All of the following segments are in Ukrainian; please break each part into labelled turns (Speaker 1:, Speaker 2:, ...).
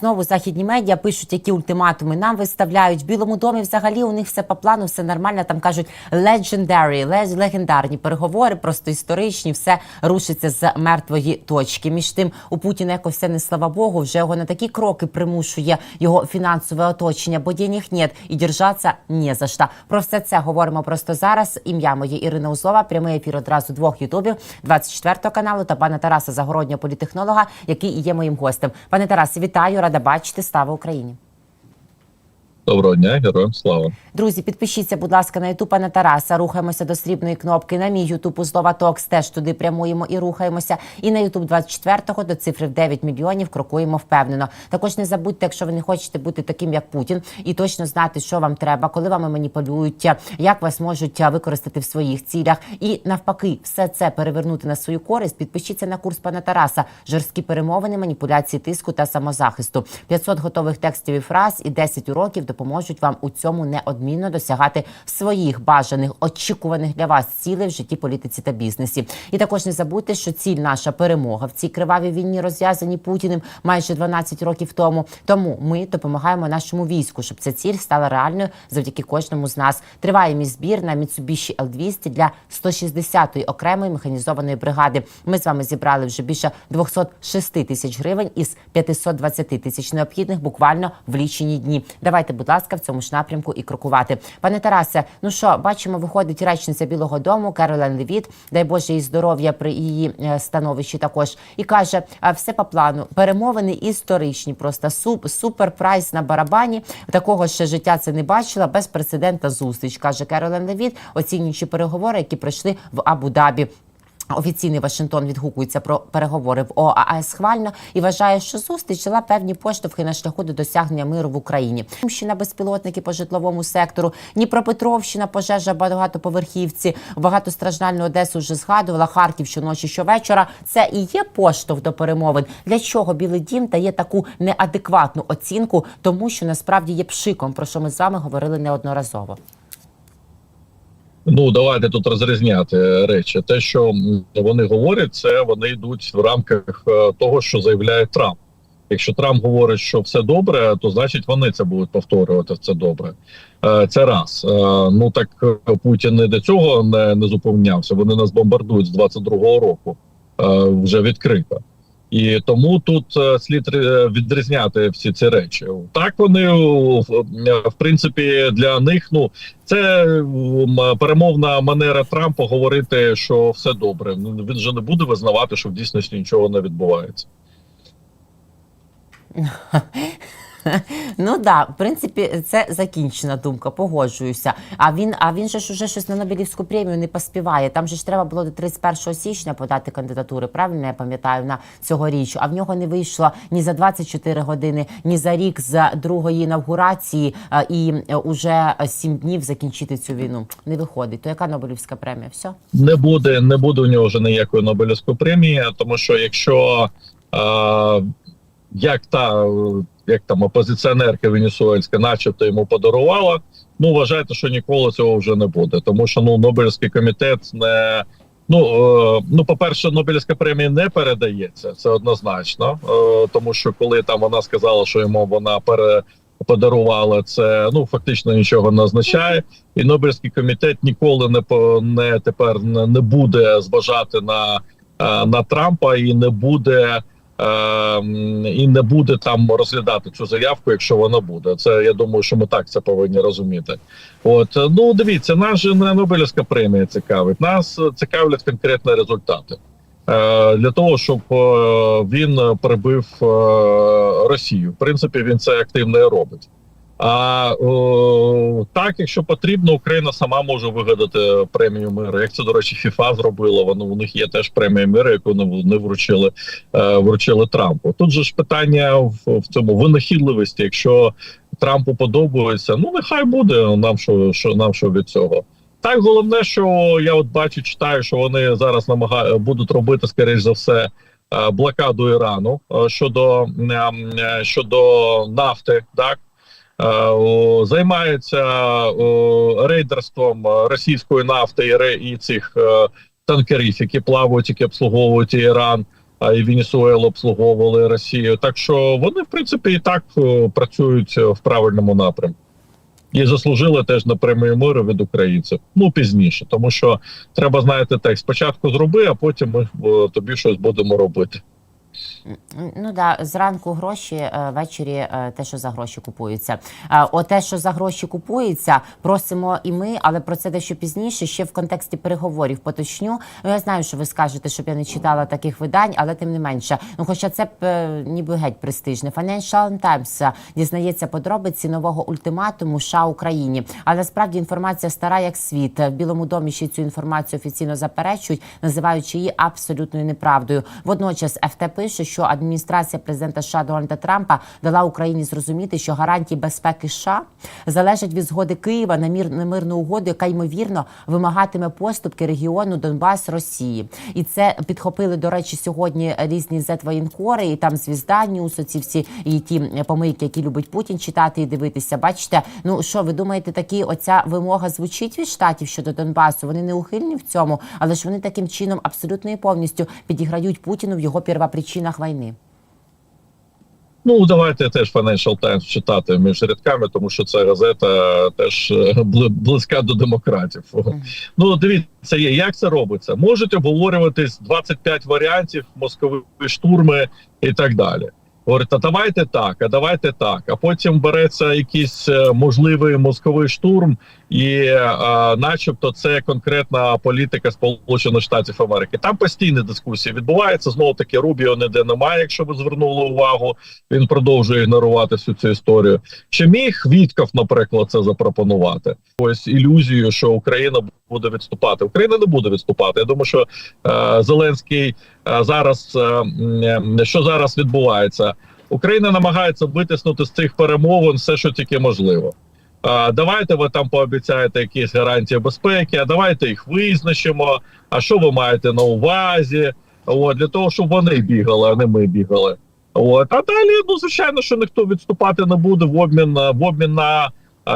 Speaker 1: Знову західні медіа пишуть, які ультиматуми нам виставляють. В Білому домі взагалі у них все по плану, все нормально. Там кажуть legendary, легендарні переговори, просто історичні, все рушиться з мертвої точки. Між тим у Путіна якось все не слава Богу, вже його на такі кроки примушує його фінансове оточення, бо денег нет і держаться не за що. Про все це говоримо просто зараз. Ім'я моє Ірина Узлова. Прямий ефір одразу двох ютубів 24 каналу та пана Тараса Загороднього політехнолога, який і є моїм гостем. Пане Тарасе, вітаю, рада бачити. Слава Україні.
Speaker 2: Доброго дня, героям слава.
Speaker 1: Друзі, підпишіться, будь ласка, на ютуб пана Тараса. Рухаємося до срібної кнопки. На мій ютуб Узлова Токс теж туди прямуємо і рухаємося. І на ютуб 24-го до цифри в 9 мільйонів крокуємо впевнено. Також не забудьте, якщо ви не хочете бути таким, як Путін, і точно знати, що вам треба, коли вами маніпулюють, як вас можуть використати в своїх цілях. І навпаки, все це перевернути на свою користь. Підпишіться на курс пана Тараса. Жорсткі перемовини, маніпуляції тиску та самозахисту. 500 готових текстів і фраз і 10 уроків допоможуть вам у цьому неодмінно досягати своїх бажаних очікуваних для вас цілей в житті, політиці та бізнесі. І також не забудьте, що ціль наша перемога в цій кривавій війні, розв'язаній Путіним майже 12 років тому. Тому ми допомагаємо нашому війську, щоб ця ціль стала реальною завдяки кожному з нас. Триває мій збір на Mitsubishi L200 для 160-ї окремої механізованої бригади. Ми з вами зібрали вже більше 206 тисяч гривень із 520 тисяч необхідних буквально в лічені дні. Давайте, будь ласка, в цьому ж напрямку і крокувати. Пане Тарасе, ну що, бачимо, виходить речниця Білого Дому Керолен Левіт, дай Боже їй здоров'я при її е, становищі також. І каже, все по плану. Перемовини історичні, просто суп, супер прайс на барабані. Такого ще життя це не бачила. Безпрецедентна зустріч, каже Керолен Левіт, оцінюючи переговори, які пройшли в Абу-Дабі. Офіційний Вашингтон відгукується про переговори в ОАЕ схвально і вважає, що зустріч дала певні поштовхи на шляху до досягнення миру в Україні. Сумщина безпілотники по житловому сектору, Дніпропетровщина, пожежа багатоповерхівці, багатостраждальну Одесу вже згадувала. Харків щоночі, щовечора. Це і є поштовх до перемовин. Для чого Білий Дім дає таку неадекватну оцінку, тому що насправді є пшиком, про що ми з вами говорили неодноразово.
Speaker 2: Ну давайте тут розрізняти речі. Те, що вони говорять, це вони йдуть в рамках е, того, що заявляє Трамп. Якщо Трамп говорить, що все добре, то значить вони це будуть повторювати. Це добре. Е, Це раз. Е, Ну так е, Путін не до цього не, не зупинявся. Вони нас бомбардують з 22-го року е, вже відкрито. І тому тут е, слід е, відрізняти всі ці речі. Так вони в, в принципі для них ну це перемовна манера Трампа говорити, що все добре. Ну він же не буде визнавати, що в дійсності нічого не відбувається.
Speaker 1: Ну да, в принципі, це закінчена думка, погоджуюся. А він, а він же ж уже щось на Нобелівську премію не поспіває. Там же ж треба було до 31 січня подати кандидатури. Правильно я пам'ятаю на цьогоріч. А в нього не вийшло ні за 24 години, ні за рік з другої інавгурації і е, уже 7 днів закінчити цю війну. Не виходить. То яка Нобелівська премія? Все?
Speaker 2: Не буде, не буде у нього вже ніякої Нобелівської премії, тому що якщо е, як та як там опозиціонерка Венесуельська, начебто йому подарувала, ну вважайте, що ніколи цього вже не буде, тому що ну Нобелівський комітет не. Ну, е, ну, по-перше, Нобелівська премія не передається, це однозначно. Е, тому що коли там вона сказала, що йому вона пере подарувала, це ну фактично нічого не означає. І Нобелівський комітет ніколи не по не тепер не, не буде зважати на, е, на Трампа і не буде. Е, м, І не буде там розглядати цю заявку, якщо вона буде. Це я думаю, що ми так це повинні розуміти. От е, ну дивіться, нас же не Нобелівська премія цікавить. Нас е, цікавлять конкретні результати Е, для того, щоб він прибив Росію. В принципі, він це активно і робить. А о, так, якщо потрібно, Україна сама може вигадати премію миру. Як це до речі, ФІФА зробила. Воно у них є теж премія миру, яку не вручили е, вручили Трампу. Тут же ж питання в, в цьому винахідливості. Якщо Трампу подобається, ну нехай буде нам що, що нам що від цього. Так, головне, що я от бачу, читаю, що вони зараз намагають будуть робити, скоріш за все, е, блокаду Ірану е, щодо е, е, щодо нафти, так. Е, Займаються рейдерством російської нафти і, цих е, танкерів, які плавають, які обслуговують Іран. а і Венесуелу обслуговували Росію. Так що вони, в принципі, і так працюють в правильному напрямку. І заслужили теж на премію миру від українців. Ну пізніше, тому що треба знаєте так, спочатку зроби, а потім ми тобі щось будемо робити.
Speaker 1: Ну да, зранку гроші, е, ввечері е, те, що за гроші купується. Е, О, те, що за гроші купується, просимо і ми, але про це дещо пізніше, ще в контексті переговорів поточню. Ну я знаю, що ви скажете, щоб я не читала таких видань, але тим не менше. Ну, хоча це ніби геть престижне. Financial Times дізнається подробиці нового ультиматуму США Україні. Але справді інформація стара як світ. В Білому домі ще цю інформацію офіційно заперечують, називаючи її абсолютною неправдою. Водночас ФТ пише, що адміністрація президента США Дональда Трампа дала Україні зрозуміти, що гарантії безпеки США залежать від згоди Києва на мір на мирну угоду, яка ймовірно вимагатиме поступки регіону Донбас Росії. І це підхопили до речі сьогодні різні зетвоєнкори, і там звізда Ньюс, оці всі і ті помийки, які любить Путін читати і дивитися. Бачите, ну що ви думаєте, такі оця вимога звучить від штатів щодо Донбасу? Вони не ухильні в цьому, але ж вони таким чином абсолютно і повністю підіграють Путіну в його первопричинах війни.
Speaker 2: Ну давайте теж Financial Times читати між рядками, тому що ця газета теж е, близька до демократів. Ну дивіться, є, як це робиться. Можуть обговорюватись 25 варіантів, мозкові штурми і так далі. Говорить, а давайте так, а давайте так. А потім береться якийсь е, можливий мозковий штурм, і, е, начебто, це конкретна політика Сполучених Штатів Америки. Там постійні дискусії відбуваються. Знову таки Рубіо ніде немає. Якщо ви звернули увагу, він продовжує ігнорувати всю цю історію. Чи міг Вітков, наприклад, це запропонувати? Ось ілюзію, що Україна буде відступати. Україна не буде відступати. Я думаю, що е, Зеленський е, зараз е, е, що зараз відбувається. Україна намагається витиснути з цих перемовин все, що тільки можливо. А, давайте ви там пообіцяєте якісь гарантії безпеки, а давайте їх визначимо. А що ви маєте на увазі? От, для того, щоб вони бігали, а не ми бігали. От, а далі, ну звичайно, що ніхто відступати не буде в обмін в обмін на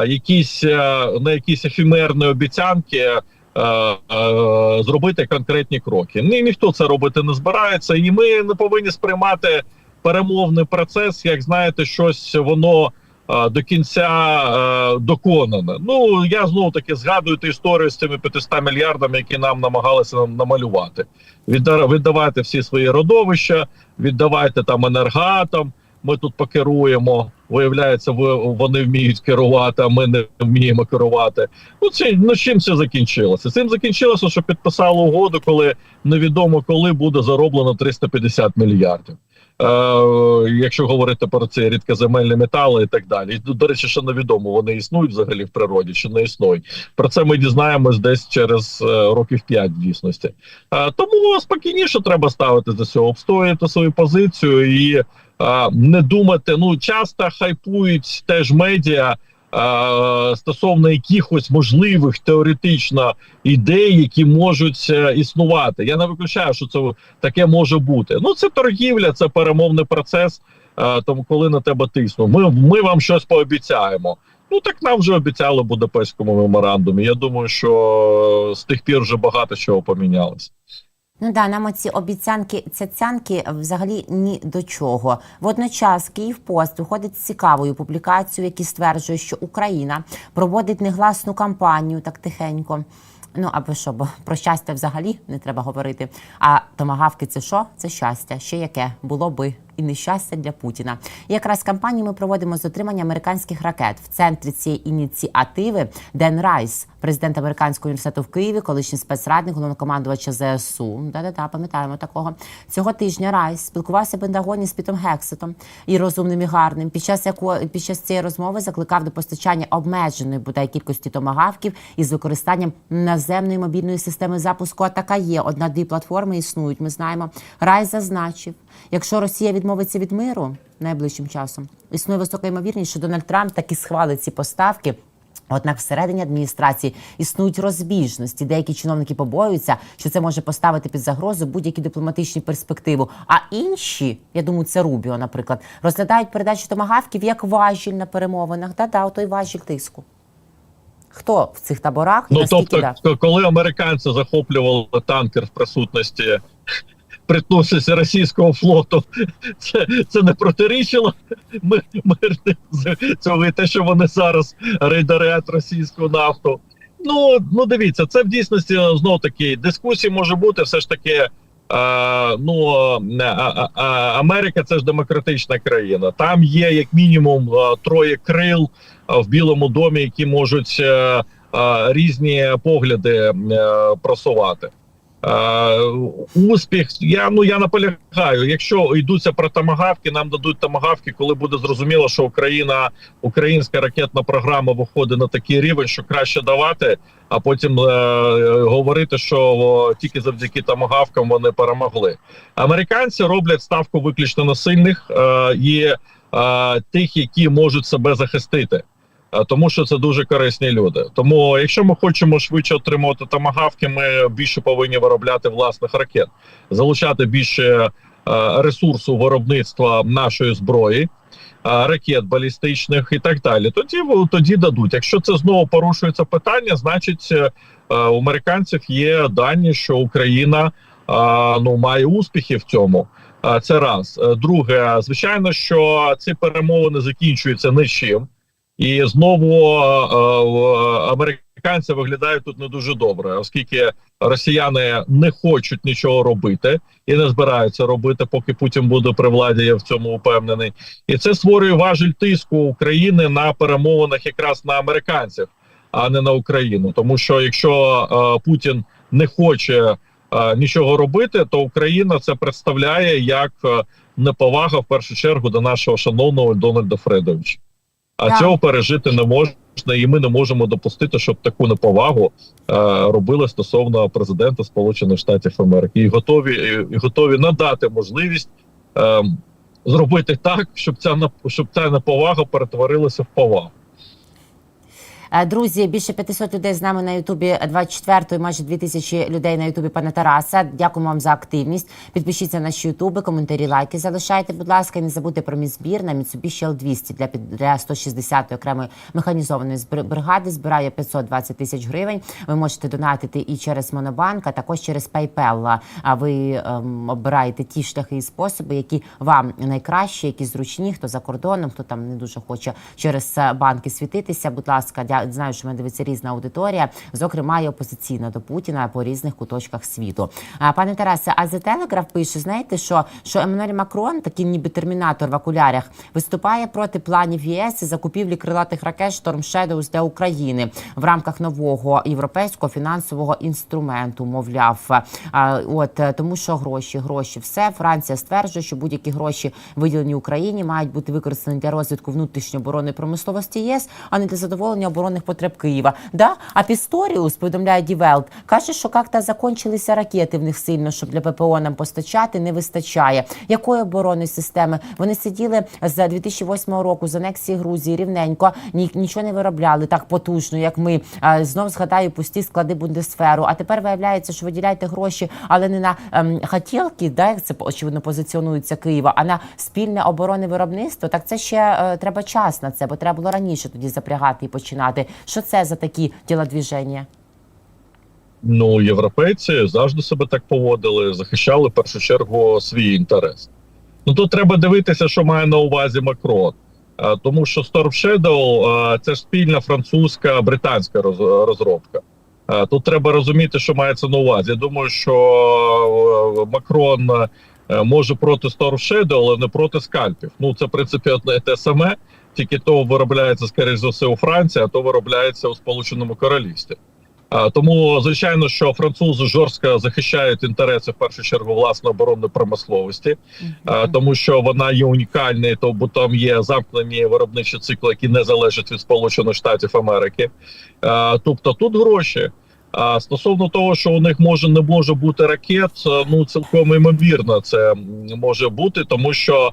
Speaker 2: якісь е, на якісь ефемерні обіцянки. е, е, Зробити конкретні кроки. Ні, ніхто це робити не збирається, і ми не повинні сприймати перемовний процес, як знаєте, щось воно е, до кінця е, доконане. Ну я знову таки згадую ту історію з цими 500 мільярдами, які нам намагалися нам намалювати. Відда- Віддавайте всі свої родовища, віддавайте там енергатам. Ми тут покеруємо. Виявляється, ви вони вміють керувати, а ми не вміємо керувати. Ну це ну чим це закінчилося? Цим закінчилося, що підписали угоду, коли невідомо коли буде зароблено 350 мільярдів. Е, якщо говорити про ці рідкоземельні метали і так далі. І, до речі, ще невідомо, вони існують взагалі в природі, чи не існують. Про це ми дізнаємось десь через е, років 5 в дійсності. Е, тому спокійніше треба ставити до цього, обстояти свою позицію і не думати. Ну часто хайпують теж медіа. Е, Стосовно якихось можливих теоретично ідей, які можуть е, існувати, я не виключаю, що це таке може бути. Ну це торгівля, це перемовний процес. Е, тому коли на тебе тиснуть, ми, ми вам щось пообіцяємо. Ну так нам вже обіцяли в Будапештському меморандумі. Я думаю, що з тих пір вже багато чого помінялося.
Speaker 1: Ну да, нам оці обіцянки, цяцянки взагалі ні до чого. Водночас Київпост виходить з цікавою публікацією, які стверджує, що Україна проводить негласну кампанію так тихенько. Ну або що, бо про щастя взагалі не треба говорити. А томагавки це що? Це щастя. Ще яке було би і нещастя для Путіна. Якраз кампанію ми проводимо з отримання американських ракет. В центрі цієї ініціативи Ден Райс, президент американського університету в Києві, колишній спецрадник головнокомандувача ЗСУ. Да-да-да, пам'ятаємо такого. Цього тижня Райс спілкувався в Пентагоні з Пітом Гексетом і розумним і гарним. Під час якої під час цієї розмови закликав до постачання обмеженої бодай кількості томагавків із використанням наземної мобільної системи запуску. А така є. Одна-дві платформи існують. Ми знаємо. Райс зазначив, якщо Росія відмовиться від миру найближчим часом, існує висока ймовірність, що Дональд Трамп таки схвалить ці поставки. Однак всередині адміністрації існують розбіжності. Деякі чиновники побоюються, що це може поставити під загрозу будь-які дипломатичні перспективу. А інші, я думаю, це Рубіо, наприклад, розглядають передачу томагавків як важіль на перемовинах. Да-да, той важіль тиску. Хто в цих таборах і
Speaker 2: Ну тобто,
Speaker 1: да?
Speaker 2: коли американці захоплювали танкер в присутності притнувшися російського флоту, це, це не протирічило ми, мирне цього те, що вони зараз рейдерять російську нафту. Ну, ну дивіться, це в дійсності знов таки дискусії може бути все ж таки. Е, ну е, а, а, Америка це ж демократична країна. Там є як мінімум е, троє крил е, в Білому домі, які можуть е, е, різні погляди е, просувати. Е, успіх, я ну я наполягаю. Якщо йдуться про тамагавки, нам дадуть тамагавки, коли буде зрозуміло, що Україна, українська ракетна програма виходить на такий рівень, що краще давати, а потім е, говорити, що о, тільки завдяки тамагавкам вони перемогли. Американці роблять ставку виключно на сильних е, і е, тих, які можуть себе захистити. Е, Тому що це дуже корисні люди. Тому, якщо ми хочемо швидше отримувати тамагавки, ми більше повинні виробляти власних ракет, залучати більше е, ресурсу виробництва нашої зброї, е, ракет балістичних і так далі. Тоді тоді дадуть. Якщо це знову порушується питання, значить у американців є дані, що Україна ну має успіхи в цьому. Це раз. Друге, звичайно, що ці перемовини закінчуються нічим. І знову е, американці виглядають тут не дуже добре, оскільки росіяни не хочуть нічого робити і не збираються робити, поки Путін буде при владі. Я в цьому упевнений, і це створює важіль тиску України на перемовинах якраз на американців, а не на Україну. Тому що якщо е, Путін не хоче е, нічого робити, то Україна це представляє як неповага в першу чергу до нашого шановного Дональда Фредовича. А
Speaker 1: Так.
Speaker 2: цього пережити не можна, і ми не можемо допустити, щоб таку неповагу е, робили стосовно президента Сполучених Штатів Америки, і готові і, готові надати можливість е, зробити так, щоб ця щоб ця неповага перетворилася в повагу.
Speaker 1: Е, Друзі, більше 500 людей з нами на Ютубі 24-ї, майже 2000 людей на Ютубі пана Тараса. Дякуємо вам за активність. Підпишіться на наші Ютуби, коментарі, лайки залишайте, будь ласка, і не забудьте про мій збір на Mitsubishi L200 для, для 160-ї окремої механізованої бригади. Збирає 520 тисяч гривень. Ви можете донатити і через Монобанк, а також через PayPal. А ви ем, обираєте ті шляхи і способи, які вам найкращі, які зручні, хто за кордоном, хто там не дуже хоче через е, банки світитися. Будь ласка, знаю, що мене дивиться різна аудиторія, зокрема і опозиційна до Путіна по різних куточках світу. А пане Тарасе, а The Telegraph пише: знаєте, що, що Еммануель Макрон, такий ніби термінатор в окулярах, виступає проти планів ЄС і закупівлі крилатих ракет Storm Shadows для України в рамках нового європейського фінансового інструменту. Мовляв, а, от тому, що гроші, гроші, все Франція стверджує, що будь-які гроші виділені Україні мають бути використані для розвитку внутрішньої оборонної промисловості ЄС, а не для задоволення оборонних потреб Києва. Да? А Пісторіус, повідомляє Дівелт, каже, що як-то закончилися ракети в них сильно, щоб для ППО нам постачати, не вистачає. Якої оборонної системи? Вони сиділи з 2008 року з анексії Грузії рівненько, нічого не виробляли так потужно, як ми. Знов згадаю пусті склади Бундесферу. А тепер виявляється, що виділяєте гроші, але не на ем, хотілки, да, як це очевидно позиціонується Києва, а на спільне оборонне виробництво. Так це ще е, треба час на це, бо треба було раніше тоді запрягати і починати. Що це за такі тілодвіження?
Speaker 2: Ну, європейці завжди себе так поводили, захищали в першу чергу свій інтерес. Ну тут треба дивитися, що має на увазі Макрон. Е, Тому що Storm Shadow е, це ж спільна французька британська роз- розробка. Е, Тут треба розуміти, що мається на увазі. Я думаю, що е, Макрон е, може проти Storm Shadow, але не проти скальпів. Ну це в принципі одне те саме, тільки то виробляється скоріш за все у Франції, а то виробляється у Сполученому Королівстві. Тому звичайно, що французи жорстко захищають інтереси в першу чергу власної оборонної промисловості, тому що вона є унікальною, то бо там є замкнені виробничі цикли, які не залежать від Сполучених Штатів Америки. Тобто тут гроші. А стосовно того, що у них може не може бути ракет, е, ну цілком імовірно, це може бути, тому що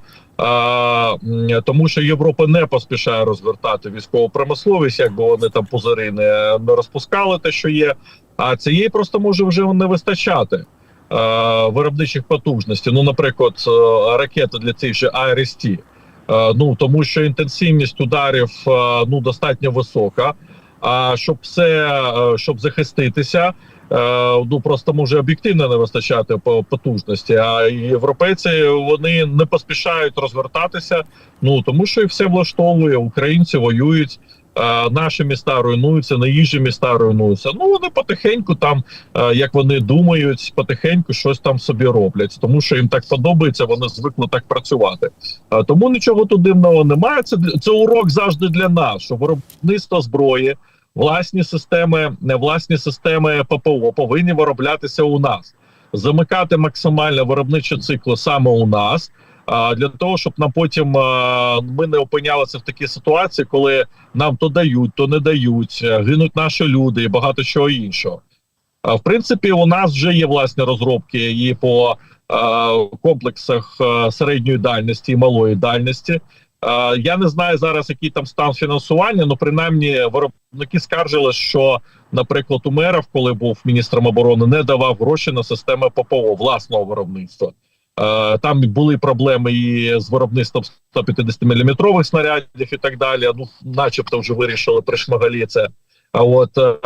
Speaker 2: тому що Європа не поспішає розвертати військову промисловість, якби вони там пузири не, розпускали те, що є. А цієї просто може вже не вистачати виробничих потужностей. Ну, наприклад, е, ракети для цих же IRST. Е, ну тому що інтенсивність ударів е, ну достатньо висока. А щоб все, щоб захиститися, ну просто може об'єктивно не вистачати по потужності. А європейці вони не поспішають розвертатися. Ну тому що їх все влаштовує. Українці воюють. е, Наші міста руйнуються, наїжджі міста руйнуються. Ну вони потихеньку там, е, як вони думають, потихеньку щось там собі роблять, тому що їм так подобається, вони звикли так працювати. Е, Тому нічого тут дивного немає. Це це урок завжди для нас, що виробництво зброї, власні системи, власні системи ППО повинні вироблятися у нас, замикати максимально виробничі цикли саме у нас. Для того, щоб нам потім ми не опинялися в такій ситуації, коли нам то дають, то не дають, е, гинуть наші люди і багато чого іншого. В принципі, у нас вже є власні розробки і по комплексах середньої дальності і малої дальності. А, я не знаю зараз, який там стан фінансування, але принаймні виробники скаржили, що, наприклад, Умеров, коли був міністром оборони, не давав гроші на системи ППО власного виробництва. Е, Там були проблеми і з виробництвом 150 мм снарядів і так далі. Ну, начебто, вже вирішили при шмагалі це. А от е,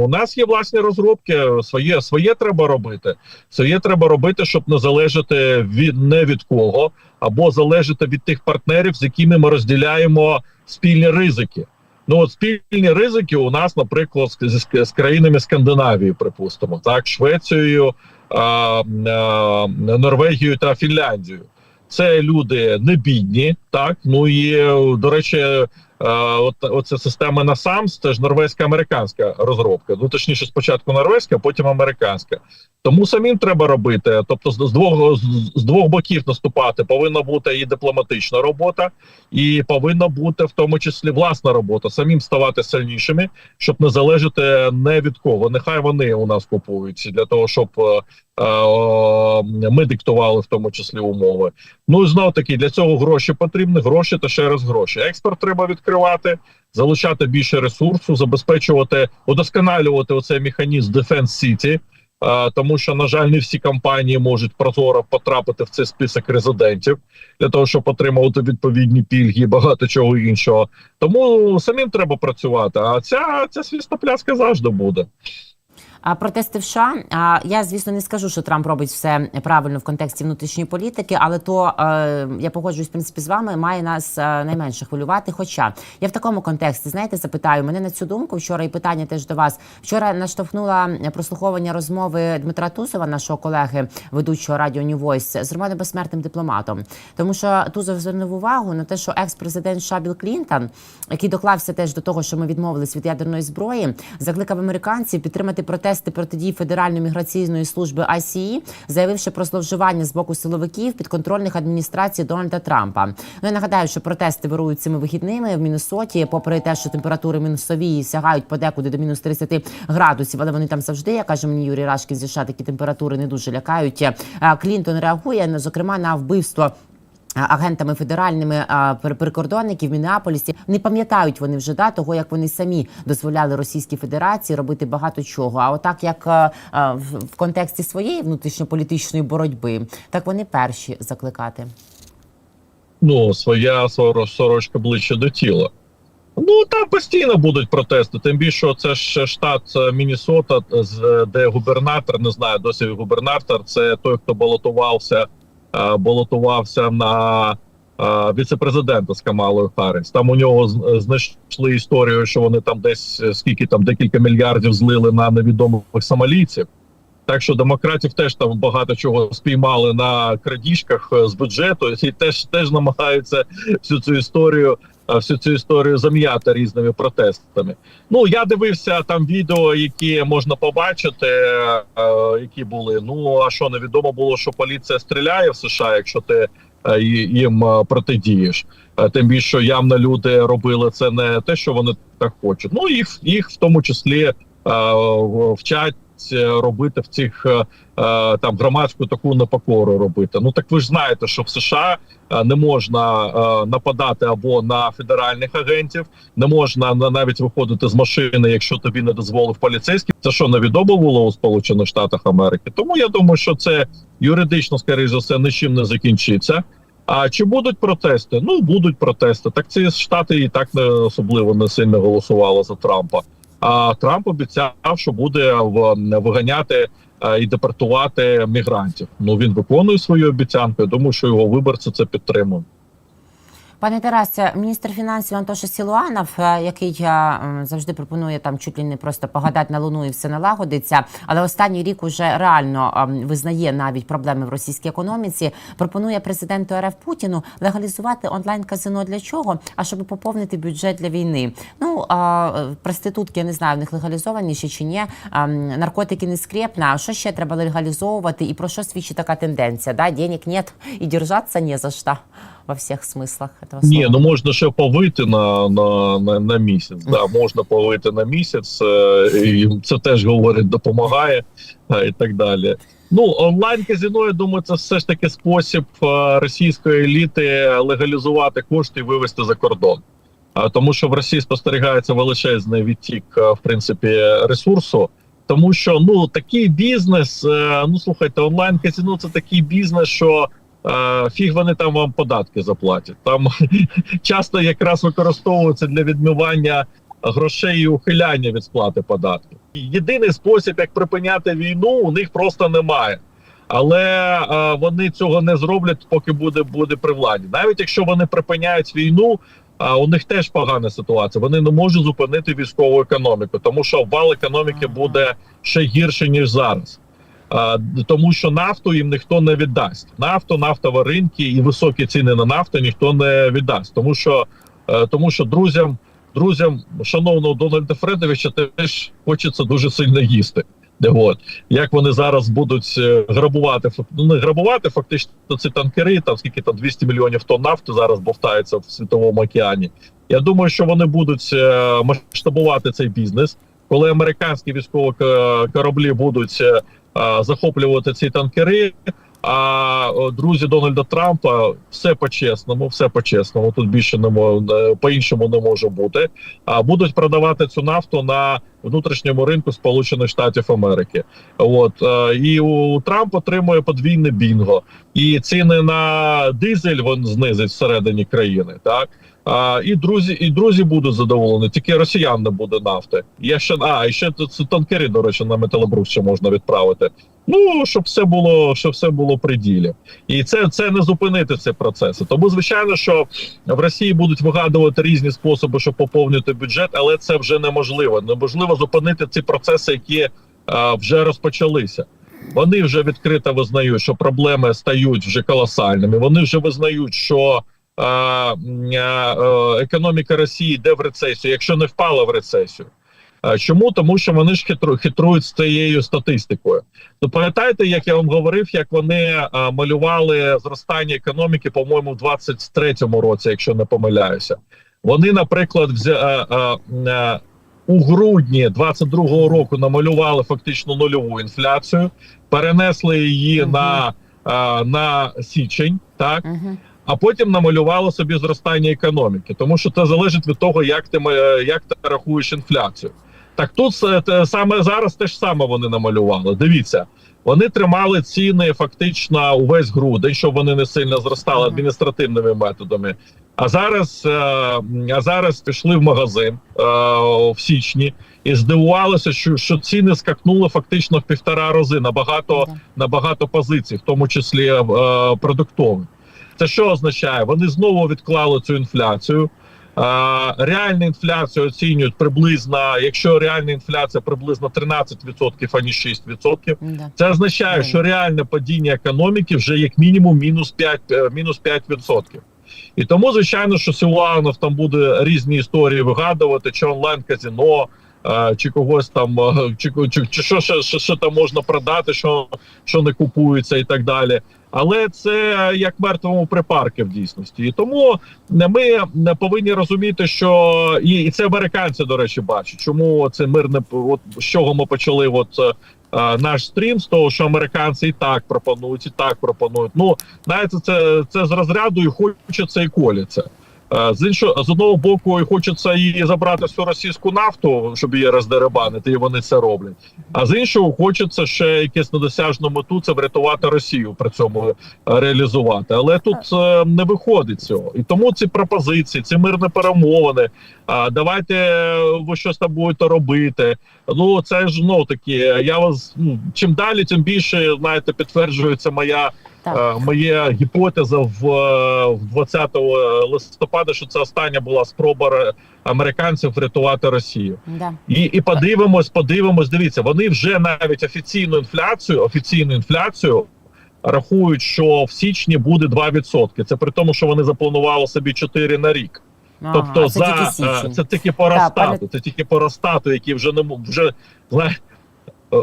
Speaker 2: у нас є власні розробки, своє своє треба робити. Своє треба робити, щоб не залежати від не від кого, або залежати від тих партнерів, з якими ми розділяємо спільні ризики. Ну от спільні ризики у нас, наприклад, з, з, з країнами Скандинавії, припустимо, так, Швецією, а, а, Норвегією та Фінляндією. Це люди не бідні, так ну і до речі, е, от оця система NASAMS, це ж норвезька американська розробка. Ну точніше, спочатку норвезька, потім американська. Тому самим треба робити. Тобто, з двох з, двох боків наступати повинна бути і дипломатична робота, і повинна бути в тому числі власна робота. Самим ставати сильнішими, щоб не залежати не від кого. Нехай вони у нас купують для того, щоб е, е, ми диктували в тому числі умови. Ну і знов таки для цього гроші потрібні. Гроші та ще раз гроші. Експорт треба відкривати, залучати більше ресурсу, забезпечувати, удосконалювати оцей механізм Defense City. Тому що, на жаль, не всі компанії можуть прозоро потрапити в цей список резидентів для того, щоб отримувати відповідні пільги і багато чого іншого. Тому самим треба працювати. А ця ця свіста пляска завжди буде.
Speaker 1: Протести в США, я звісно не скажу, що Трамп робить все правильно в контексті внутрішньої політики, але то е, я погоджуюсь в принципі з вами, має нас е, найменше хвилювати. Хоча я в такому контексті, знаєте, запитаю мене на цю думку вчора, і питання теж до вас. Вчора наштовхнула прослуховування розмови Дмитра Тусова, нашого колеги, ведучого радіо New Voice, з Романом Безсмертним дипломатом. Тому що Тузов звернув увагу на те, що екс-президент США Білл Клінтон, який доклався теж до того, що ми відмовились від ядерної зброї, закликав американців підтримати протести протидії Федеральної міграційної служби ICE, заявивши про зловживання з боку силовиків підконтрольних адміністрації Дональда Трампа. Ну я нагадаю, що протести вирують цими вихідними в Міннесоті, попри те, що температури мінусові сягають подекуди до мінус 30 градусів, але вони там завжди, як каже мені Юрій Рашкін зі США, такі температури не дуже лякають. Клінтон реагує зокрема на вбивство. Агентами федеральними прикордонників Мінеаполісі не пам'ятають вони вже да, того, як вони самі дозволяли Російській Федерації робити багато чого. А отак, як в, контексті своєї внутрішньополітичної боротьби, так вони перші закликати.
Speaker 2: ну, своя соро- сорочка ближче до тіла. Ну там постійно будуть протести. Тим більше це ж штат е, Міннесота, з- де губернатор, не знаю, досі губернатор, це той, хто балотувався, е, балотувався на віцепрезидента з Камалою Харріс. Там у нього знайшли історію, що вони там десь е, скільки там декілька мільярдів злили на невідомих сомалійців. Так що демократів теж там багато чого спіймали на крадіжках е, з бюджету, і теж теж намагаються всю цю історію, е, всю цю історію зам'яти різними протестами. Ну я дивився там відео, які можна побачити, е, які були. Ну а що невідомо було, що поліція стріляє в США, якщо ти е, їм е, протидієш. Е, Тим більше явно люди робили це не те, що вони так хочуть. Ну їх їх в тому числі е, вчать е, робити в цих е, е, там громадську таку непокору робити. Ну так ви ж знаєте, що в США е, не можна е, нападати або на федеральних агентів, не можна навіть виходити з машини, якщо тобі не дозволив поліцейський. Це що невідомо було у Сполучених Штатах Америки. Тому я думаю, що це юридично, скоріше за все, нічим не закінчиться. А чи будуть протести? Ну будуть протести. Так ці штати і так не особливо не сильно голосували за Трампа. А Трамп обіцяв, що буде виганяти е, і депортувати мігрантів. Ну він виконує свою обіцянку. Я думаю, що його виборці це підтримують.
Speaker 1: Пане Тарасе, міністр фінансів Антоша Сілуанов, е, який е, завжди пропонує там чуть ли не просто погадати на луну і все налагодиться, але останній рік уже реально ем, визнає навіть проблеми в російській економіці. Пропонує президенту РФ Путіну легалізувати онлайн казино для чого? А щоб поповнити бюджет для війни. Ну е, проститутки я не знаю, в них легалізовані ще чи ні. А, наркотики не скрепна. А що ще треба легалізовувати? І про що свідчить така тенденція? Да, денег нет і держатися не за що во всіх смислах этого слова.
Speaker 2: Ні, ну можна ще повити на, на, на, на місяць. Да, можна повити на місяць, і це теж говорить, допомагає і так далі. Ну, онлайн казино, я думаю, це все ж таки спосіб е, російської еліти легалізувати кошти і вивести за кордон. А тому, що в Росії спостерігається величезний відтік, е, в принципі, ресурсу. Тому що ну такий бізнес, е, ну слухайте, онлайн казино це такий бізнес, що фіг вони там вам податки заплатять. Там часто якраз використовуються для відмивання грошей і ухиляння від сплати податків. Єдиний спосіб, як припиняти війну, у них просто немає. Але е, вони цього не зроблять, поки буде, буде при владі. Навіть якщо вони припиняють війну, а у них теж погана ситуація. Вони не можуть зупинити військову економіку, тому що обвал економіки буде ще гірше ніж зараз. Тому що нафту їм ніхто не віддасть. Нафту, нафтові ринки і високі ціни на нафту ніхто не віддасть. Тому що, е, тому що друзям, друзям шановного Дональда Фредовича теж хочеться дуже сильно їсти. От як вони зараз будуть е, грабувати ну не грабувати, фактично ці танкери, там скільки там 200 мільйонів тонн нафти зараз бовтається в світовому океані. Я думаю, що вони будуть е, масштабувати цей бізнес, коли американські військові кораблі будуть захоплювати ці танкери. А друзі Дональда Трампа все по-чесному, все по-чесному. Тут більше не е, по-іншому не може бути. А будуть продавати цю нафту на внутрішньому ринку Сполучених Штатів Америки. От е, і у Трамп отримує подвійне бінго, і ціни на дизель він знизить всередині країни. Так а, і друзі, і друзі будуть задоволені. Тільки росіян не буде нафти. Є ще а і ще ці танкери, до речі, на металобрух ще можна відправити. Ну щоб все було, щоб все було при ділі, і це, це не зупинити ці процеси. Тому звичайно, що в Росії будуть вигадувати різні способи, щоб поповнити бюджет, але це вже неможливо. Неможливо зупинити ці процеси, які е, вже розпочалися. Вони вже відкрито визнають, що проблеми стають вже колосальними. Вони вже визнають, що е, м, е, економіка Росії йде в рецесію, якщо не впала в рецесію. Чому? Тому що вони ж хитру, хитрують з цією статистикою. То пам'ятаєте, як я вам говорив, як вони е, малювали зростання економіки, по-моєму, в 23-му році, якщо не помиляюся. Вони, наприклад, взя, у грудні 22-го року намалювали фактично нульову інфляцію, перенесли її
Speaker 1: Мгм.
Speaker 2: на, е, на січень, так
Speaker 1: Угу.
Speaker 2: а потім намалювало собі зростання економіки, тому що це залежить від того, як ти ма- як ти рахуєш інфляцію. Так тут те саме зараз те ж саме вони намалювали. Дивіться, вони тримали ціни фактично увесь грудень, щоб вони не сильно зростали адміністративними методами. А зараз, е, а зараз пішли в магазин е, в січні і здивувалися, що, що ціни скакнули фактично в півтора рази на багато на багато позицій, в тому числі е, продуктових. Це що означає? Вони знову відклали цю інфляцію. Реальну інфляцію оцінюють приблизно, якщо реальна інфляція приблизно 13%, а не 6%,
Speaker 1: Да.
Speaker 2: це означає, що реальне падіння економіки вже як мінімум мінус 5, е, мінус 5%. І тому, звичайно, що Силуанов там буде різні історії вигадувати, чи онлайн-казино, е, чи когось там, е, чи, чи, чи що, що, що, що там можна продати, що, що не купується, і так далі. Але це як мертвому припарки в дійсності. І тому ми не повинні розуміти, що і, це американці, до речі, бачать, чому це мирне от з чого ми почали. От е, е, наш стрім з того, що американці і так пропонують, і так пропонують. Ну знаєте, це це з розряду і хочеться, і коляться. Е, З іншого з одного боку, і хочеться її забрати всю російську нафту, щоб її роздеребанити, і вони це роблять. А з іншого, хочеться ще якесь недосяжну мету це врятувати Росію при цьому е, реалізувати. Але тут е, не виходить цього. І тому ці пропозиції, ці мирні перемовини. А давайте ви щось там будете робити. Ну це ж ну такі. Я вас ну чим далі, тим більше знаєте, підтверджується моя.
Speaker 1: Так.
Speaker 2: Е, Моя гіпотеза в, е, в 20 листопада, що це остання була спроба американців врятувати Росію.
Speaker 1: Да.
Speaker 2: І, і подивимось, подивимось. Дивіться, вони вже навіть офіційну інфляцію, офіційну інфляцію рахують, що в січні буде 2%. Це при тому, що вони запланували собі 4 на рік.
Speaker 1: Ага,
Speaker 2: Тобто,
Speaker 1: це
Speaker 2: за
Speaker 1: тільки
Speaker 2: е, це тільки по
Speaker 1: Так,
Speaker 2: Росстату, це тільки по Росстату, які вже не вже знає, е,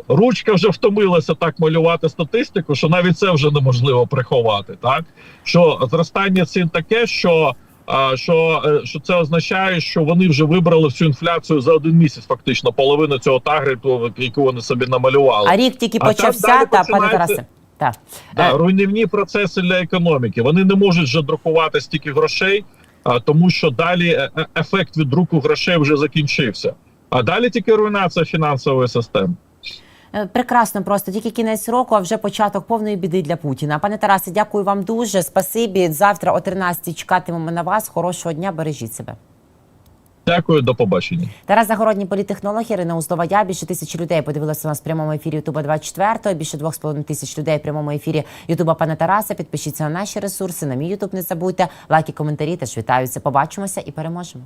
Speaker 2: ручка вже втомилася так малювати статистику, що навіть це вже неможливо приховати. Так що зростання цін таке, що. Що, е, що це означає, що вони вже вибрали всю інфляцію за один місяць, фактично половину цього таргету, яку вони собі намалювали.
Speaker 1: А рік тільки почався, та пане Тарасе. Так.
Speaker 2: Да,
Speaker 1: Е,
Speaker 2: руйнівні процеси для економіки. Вони не можуть вже друкувати стільки грошей, а, тому що далі е- е- ефект від друку грошей вже закінчився. А далі тільки руйнація фінансової системи.
Speaker 1: Е, Прекрасно, просто тільки кінець року, а вже початок повної біди для Путіна. Пане Тарасе, дякую вам дуже. Спасибі. Завтра о 13 чекатимемо на вас. Хорошого дня, бережіть себе.
Speaker 2: Дякую, до побачення.
Speaker 1: Тарас Загородній політтехнолог, Ірина Узлова. Я більше тисячі людей подивилися нас в прямому ефірі Ютуба 24 Більше двох з половиною тисяч людей в прямому ефірі Ютуба пана Тараса. Підпишіться на наші ресурси. На мій Ютуб не забудьте. Лайки, коментарі теж вітаються. Побачимося і переможемо.